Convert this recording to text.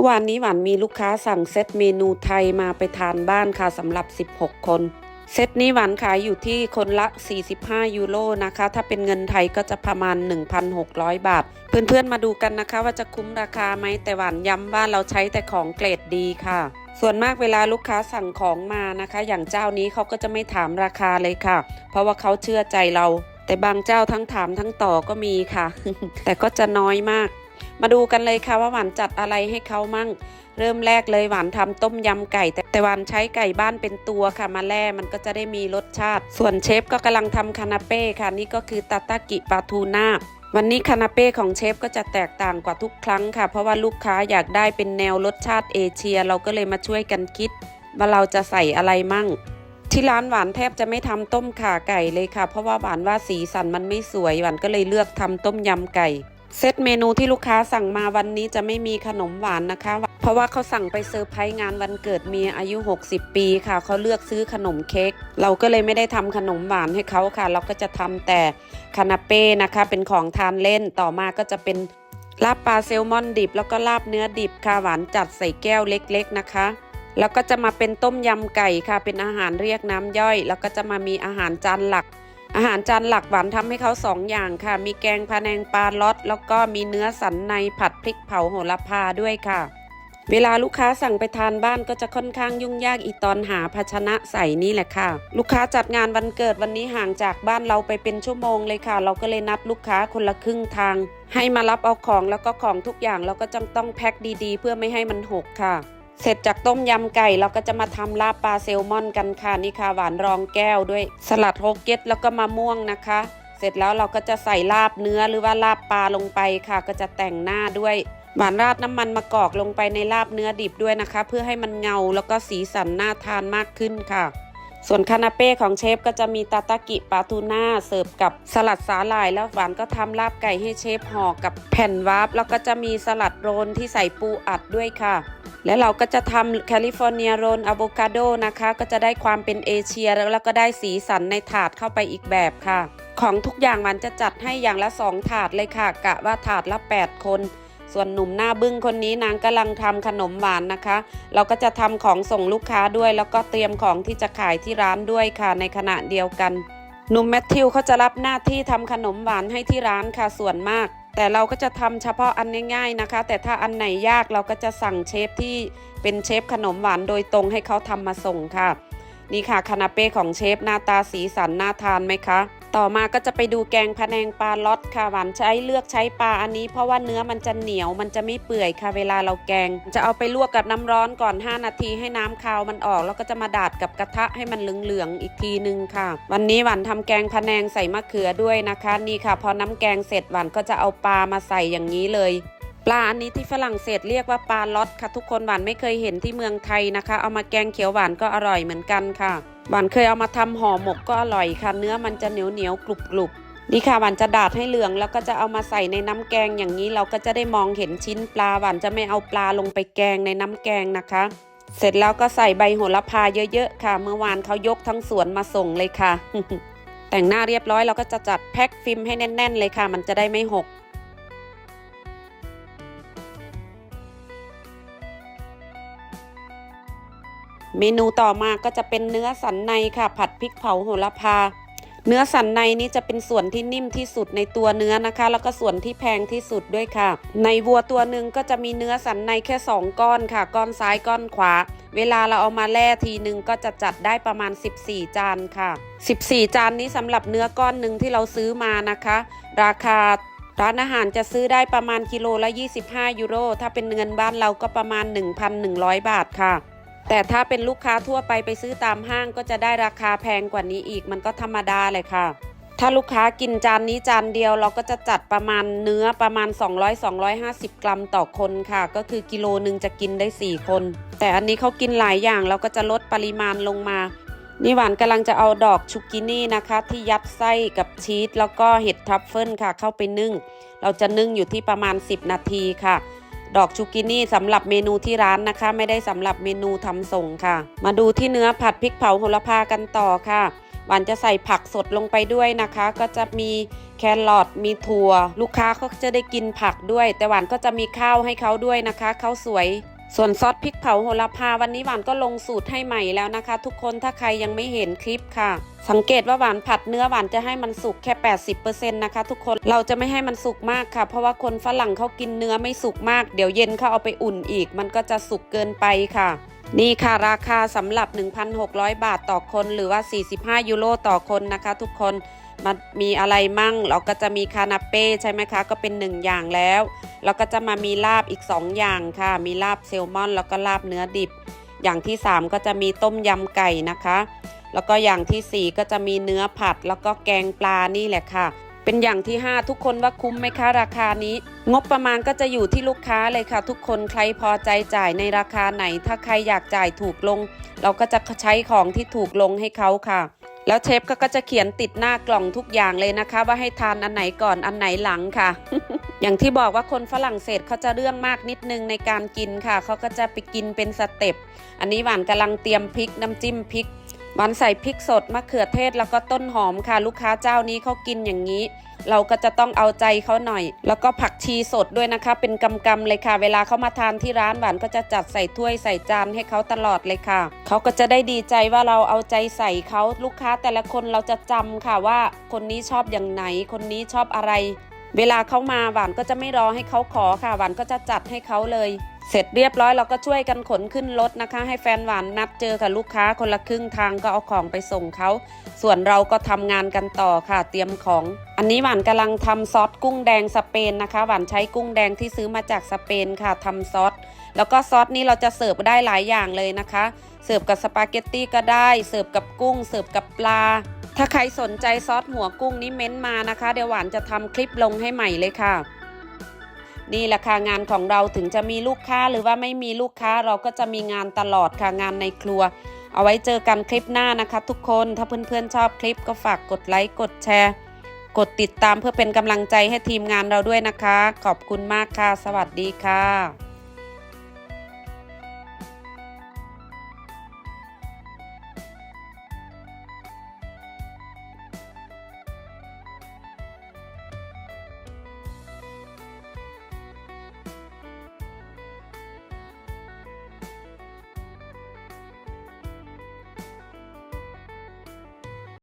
มื่อวานนี้หวานมีลูกค้าสั่งเซตเมนูไทยมาไปทานบ้านค่ะสำหรับ 16 คน เซตนี้หวานขายอยู่ที่คนละ 45 ยูโรนะคะ ถ้าเป็นเงินไทยก็จะประมาณ 1,600 บาท เพื่อนๆมาดูกันนะคะว่าจะคุ้มราคาไหมแต่หวานย้ำว่าเราใช้แต่ของเกรดดีค่ะส่วนมากเวลาลูกค้าสั่งของมานะคะ อย่างเจ้านี้เขาก็จะไม่ถามราคาเลยค่ะ เพราะว่าเขาเชื่อใจเรา แต่บางเจ้าทั้งถามทั้งต่อก็มีค่ะ แต่ก็จะน้อยมาก มาดูกันเลยค่ะว่าหวานจัดอะไรให้เขามั่ง เริ่มแรกเลยหวานทำต้มยำไก่ แต่แต่หวานใช้ไก่บ้านเป็นตัวค่ะมาแล่มันก็จะได้มีรสชาติ ส่วนเชฟก็กำลังทำคานาเป้ค่ะนี่ก็คือตาตากิปลาทูน่าวันนี้คานาเป้ของเชฟก็จะแตกต่างกว่าทุกครั้งค่ะ เพราะว่าลูกค้าอยากได้เป็นแนวรสชาติเอเชีย เราก็เลยมาช่วยกันคิด ว่าเราจะใส่อะไรมั่ง ที่ร้านหวานแทบจะไม่ทำต้มข่าไก่เลยค่ะ เพราะว่าหวานว่าสีสันมันไม่สวยหวานก็เลยเลือกทำต้มยำไก่ เซตเมนูที่ลูกค้าสั่งมาวันนี้จะไม่มีขนมหวานนะคะ เพราะว่าเขาสั่งไปเซอร์ไพรส์งานวันเกิดเมียอายุ 60 ปีค่ะ เขาเลือกซื้อขนมเค้กเราก็เลยไม่ได้ทำขนมหวานให้เขาค่ะ เราก็จะทำแต่คานาเป้นะคะ เป็นของทานเล่นต่อมาก็จะเป็นลาบปลาแซลมอนดิบ แล้วก็ลาบเนื้อดิบค่ะหวานจัดใส่แก้วเล็ก ๆนะคะ แล้วก็จะมาเป็นต้มยำไก่ค่ะ เป็นอาหารเรียกน้ำย่อย แล้วก็จะมามีอาหารจานหลัก อาหารจานหลักหวานทำให้เขาสองอย่างค่ะ มีแกงพะแนงปลาล็อตแล้วก็มีเนื้อสันในผัดพริกเผาโหระพาด้วยค่ะ เวลาลูกค้าสั่งไปทานบ้านก็จะค่อนข้างยุ่งยากอีตอนหาภาชนะใส่นี่แหละค่ะ ลูกค้าจัดงานวันเกิดวันนี้ห่างจากบ้านเราไปเป็นชั่วโมงเลยค่ะ เราก็เลยนัดลูกค้าคนละครึ่งทาง ให้มารับเอาของแล้วก็ของทุกอย่างเราก็จำต้องแพ็คดีๆ เพื่อไม่ให้มันหกค่ะ เสร็จจากต้มยำไก่เราก็จะมาทำลาบปลาแซลมอนกันค่ะนี่ค่ะหวานรองแก้วด้วยสลัดโฮเก็ตแล้วก็มะม่วงนะคะ เสร็จแล้วเราก็จะใส่ลาบเนื้อหรือว่าลาบปลาลงไปค่ะ ก็จะแต่งหน้าด้วย หวานราดน้ำมันมะกอกลงไปในลาบเนื้อดิบด้วยนะคะ เพื่อให้มันเงาแล้วก็สีสันน่าทานมากขึ้นค่ะ ส่วนคานาเป้ของเชฟก็จะมีตาตากิปาทูน่าเสิร์ฟกับสลัดสาหร่าย แล้วหวานก็ทำลาบไก่ให้เชฟห่อกับแผ่นวาร์ปแล้วก็จะมีสลัดโรลที่ใส่ปูอัดด้วยค่ะ และเราก็จะทำแคลิฟอร์เนียโรลอะโวคาโดนะคะ ก็จะได้ความเป็นเอเชียแล้วก็ได้สีสันในถาดเข้าไปอีกแบบค่ะ ของทุกอย่างมันจะจัดให้อย่างละ 2 ถาดเลยค่ะ กะว่าถาดละ 8 คน ส่วนหนุ่มหน้าบึ้งคนนี้นางกำลังทำขนมหวานนะคะ เราก็จะทำของส่งลูกค้าด้วย แล้วก็เตรียมของที่จะขายที่ร้านด้วยค่ะในขณะเดียวกัน หนุ่มแมทธิวเขาจะรับหน้าที่ทำขนมหวานให้ที่ร้านค่ะส่วนมาก แต่เราก็จะทำเฉพาะอันง่ายๆนะคะ แต่ถ้าอันไหนยากเราก็จะสั่งเชฟที่เป็นเชฟขนมหวานโดยตรงให้เขาทำมาส่งค่ะ นี่ค่ะคานาเป้ของเชฟหน้าตาสีสันน่าทานไหมคะ ต่อมาก็จะไปดูแกงพะแนงปลาล็อตค่ะหวานใช้เลือกใช้ปลาอันนี้ เพราะว่าเนื้อมันจะเหนียวมันจะไม่เปื่อยค่ะเวลาเราแกง จะเอาไปลวกกับน้ำร้อนก่อน 5 นาทีให้น้ำคาวมันออก แล้วก็จะมาดาดกับกระทะให้มันเหลืองๆอีกทีนึงค่ะ วันนี้หวานทำแกงพะแนงใส่มะเขือด้วยนะคะ นี่ค่ะ พอน้ำแกงเสร็จหวานก็จะเอาปลามาใส่อย่างนี้เลย ปลาอันนี้ที่ฝรั่งเศสเรียกว่าปลาล็อตค่ะทุกคนหวานไม่เคยเห็นที่เมืองไทยนะคะ เอามาแกงเขียวหวานก็อร่อยเหมือนกันค่ะหวานเคยเอามาทำห่อหมกก็อร่อยค่ะ เนื้อมันจะเหนียวเหนียวกรุบกรุบนี่ค่ะหวานจะดาดให้เหลืองแล้วก็จะเอามาใส่ในน้ำแกงอย่างนี้เราก็จะได้มองเห็นชิ้นปลาหวานจะไม่เอาปลาลงไปแกงในน้ำแกงนะคะ เสร็จแล้วก็ใส่ใบโหระพาเยอะๆค่ะ เมื่อวานเขายกทั้งสวนมาส่งเลยค่ะ แต่งหน้าเรียบร้อยเราก็จะจัดแพ็คฟิล์มให้แน่น ๆ เลยค่ะ มันจะได้ไม่หก เมนูต่อมาก็จะเป็นเนื้อสันในค่ะ ผัดพริกเผาโหระพา เนื้อสันในนี้จะเป็นส่วนที่นิ่มที่สุดในตัวเนื้อนะคะ แล้วก็ส่วนที่แพงที่สุดด้วยค่ะ ในวัวตัวหนึ่งก็จะมีเนื้อสันในแค่ 2 ก้อนค่ะ ก้อนซ้ายก้อนขวา เวลาเราเอามาแล่ทีหนึ่งก็จะจัดได้ประมาณ 14 จานค่ะ 14 จานนี้สำหรับเนื้อก้อนหนึ่งที่เราซื้อมานะคะ ราคาร้านอาหารจะซื้อได้ประมาณกิโลละ 25 ยูโร ถ้าเป็นเงินบ้านเราก็ประมาณ 1,100 บาทค่ะ แต่ถ้าเป็นลูกค้าทั่วไปไปซื้อตามห้างก็จะได้ราคาแพงกว่านี้อีกมันก็ธรรมดาเลยค่ะ ถ้าลูกค้ากินจานนี้จานเดียวเราก็จะจัดประมาณเนื้อประมาณ 200-250 กรัมต่อคนค่ะ ก็คือกิโลหนึ่งจะกินได้ 4 คน แต่อันนี้เขากินหลายอย่างเราก็จะลดปริมาณลงมานี่หวานกำลังจะเอาดอกชุกินี่นะคะ ที่ยัดไส้กับชีสแล้วก็เห็ดทรัฟเฟิลค่ะ เข้าไปนึ่ง เราจะนึ่งอยู่ที่ประมาณ 10 นาทีค่ะ ดอกชูกินี่สำหรับเมนูที่ร้านนะคะ ไม่ได้สำหรับเมนูทำส่งค่ะ มาดูที่เนื้อผัดพริกเผาโหระพากันต่อค่ะหวานจะใส่ผักสดลงไปด้วยนะคะ ก็จะมีแครอทมีถั่ว ลูกค้าเขาก็จะได้กินผักด้วย แต่หวานก็จะมีข้าวให้เขาด้วยนะคะข้าวสวย ส่วนซอสพริกเผาโหระพาวันนี้หวานก็ลงสูตรให้ใหม่แล้วนะคะ ทุกคนถ้าใครยังไม่เห็นคลิปค่ะ สังเกตว่าหวานผัดเนื้อหวานจะให้มันสุกแค่ 80%นะคะทุกคนเราจะไม่ให้มันสุกมากค่ะ เพราะว่าคนฝรั่งเขากินเนื้อไม่สุกมาก เดี๋ยวเย็นเขาเอาไปอุ่นอีก มันก็จะสุกเกินไปค่ะ นี่ค่ะราคาสำหรับ 1,600 บาทต่อคน หรือว่า 45 ยูโรต่อคนนะคะ ทุกคน มันมีอะไรมั่ง เราก็จะมีคานาเป้ใช่ไหมคะ ก็เป็น 1 อย่างแล้วแล้วก็จะมามีลาบอีก 2 อย่างค่ะ มีลาบเซลมอน แล้วก็ลาบเนื้อดิบ อย่างที่ 3 ก็จะมีต้มยำไก่นะคะ แล้วก็อย่างทีสี่ 4 ก็จะมีเนื้อผัด แล้วก็แกงปลานี่แหละค่ะ เป็นอย่างที่ 5 ทุกคนว่าคุ้มไหมคะราคานี้ งบประมาณก็จะอยู่ที่ลูกค้าเลยค่ะ ทุกคนใครพอใจจ่ายในราคาไหน ถ้าใครอยากจ่ายถูกลง เราก็จะใช้ของที่ถูกลงให้เขาค่ะ แล้วเชฟก็ก็จะเขียนติดหน้ากล่องทุกอย่างเลยนะคะ ว่าให้ทานอันไหนก่อนอันไหนหลังค่ะ อย่างที่บอกว่าคนฝรั่งเศสเขาจะเรื่องมากนิดนึงในการกินค่ะ เขาก็จะไปกินเป็นสเต็ป อันนี้หวานกำลังเตรียมพริกน้ำจิ้มพริก หวานใส่พริกสดมะเขือเทศแล้วก็ต้นหอมค่ะ ลูกค้าเจ้านี้เขากินอย่างนี้ เราก็จะต้องเอาใจเขาหน่อย แล้วก็ผักชีสดด้วยนะคะ เป็นกำกำๆเลยค่ะ เวลาเขามาทานที่ร้านหวานก็จะจัดใส่ถ้วยใส่จานให้เขาตลอดเลยค่ะเขาก็จะได้ดีใจว่าเราเอาใจใส่เขาลูกค้าแต่ละคนเราจะจำค่ะว่า คนนี้ชอบอย่างไหน คนนี้ชอบอะไร เวลาเขามาหวานก็จะไม่รอให้เขาขอค่ะ หวานก็จะจัดให้เขาเลย เสร็จเรียบร้อยเราก็ช่วยกันขนขึ้นรถนะคะ ให้แฟนหวานนัดเจอกับลูกค้าคนละครึ่งทางก็เอาของไปส่งเขาส่วนเราก็ทำงานกันต่อค่ะเตรียมของ อันนี้หวานกำลังทำซอสกุ้งแดงสเปนนะคะ หวานใช้กุ้งแดงที่ซื้อมาจากสเปนค่ะทำซอสแล้วก็ซอสนี้เราจะเสิร์ฟได้หลายอย่างเลยนะคะ เสิร์ฟกับสปาเกตตี้ก็ได้เสิร์ฟกับกุ้ง เสิร์ฟกับปลา ถ้าใครสนใจซอสหัวกุ้งนี้เม้นต์มานะคะเดี๋ยวหวานจะทำคลิปลงให้ใหม่เลยค่ะ นี่แหละค่ะงานของเราถึงจะมีลูกค้าหรือว่าไม่มีลูกค้าเราก็จะมีงานตลอดค่ะงานในครัว เอาไว้เจอกันคลิปหน้านะคะ ทุกคนถ้าเพื่อนๆชอบคลิปก็ฝากกดไลค์กดแชร์ กดติดตามเพื่อเป็นกำลังใจให้ทีมงานเราด้วยนะคะ ขอบคุณมากค่ะ สวัสดีค่ะ